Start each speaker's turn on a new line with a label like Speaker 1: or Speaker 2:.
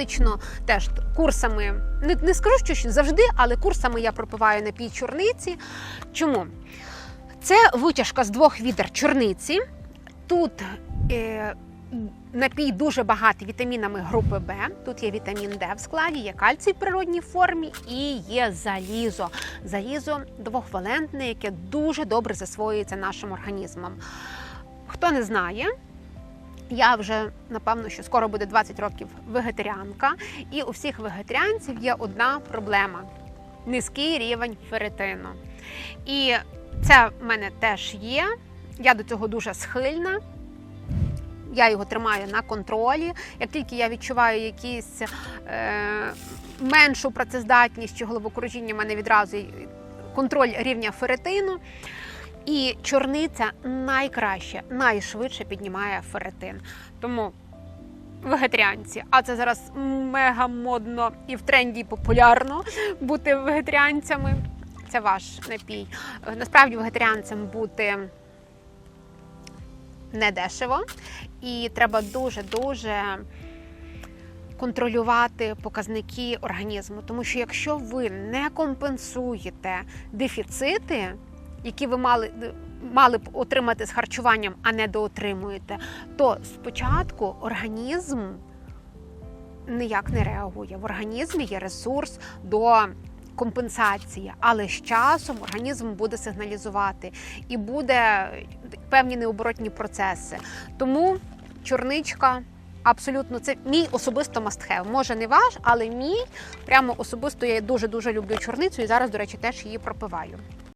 Speaker 1: Фактично, теж курсами не, не скажу, що ще завжди, але курсами я пропиваю напій чорниці. Чому? Це витяжка з двох відер чорниці. Тут е, напій дуже багатий вітамінами групи Б. Тут є вітамін Д в складі, є кальцій в природній формі і є залізо. Залізо двохвалентне, яке дуже добре засвоюється нашим організмом. Хто не знає, я вже напевно, що скоро буде 20 років вегетаріанка, і у всіх вегетаріанців є одна проблема низький рівень ферритину. І це в мене теж є. Я до цього дуже схильна. Я його тримаю на контролі. Як тільки я відчуваю якісь е, меншу працездатність чи головокружіння, в мене відразу контроль рівня ферритину. І чорниця найкраще, найшвидше піднімає ферритин. Тому вегетаріанці, а це зараз мега модно і в тренді популярно бути вегетаріанцями. Це ваш напій. Насправді вегетаріанцем бути не дешево, і треба дуже-дуже контролювати показники організму. Тому що якщо ви не компенсуєте дефіцити, які ви мали, мали б отримати з харчуванням, а не доотримуєте, то спочатку організм ніяк не реагує. В організмі є ресурс до компенсації, але з часом організм буде сигналізувати і буде певні необоротні процеси. Тому чорничка. Абсолютно, це мій особисто мастхев. Може не ваш, але мій прямо особисто я дуже дуже люблю чорницю і зараз, до речі, теж її пропиваю.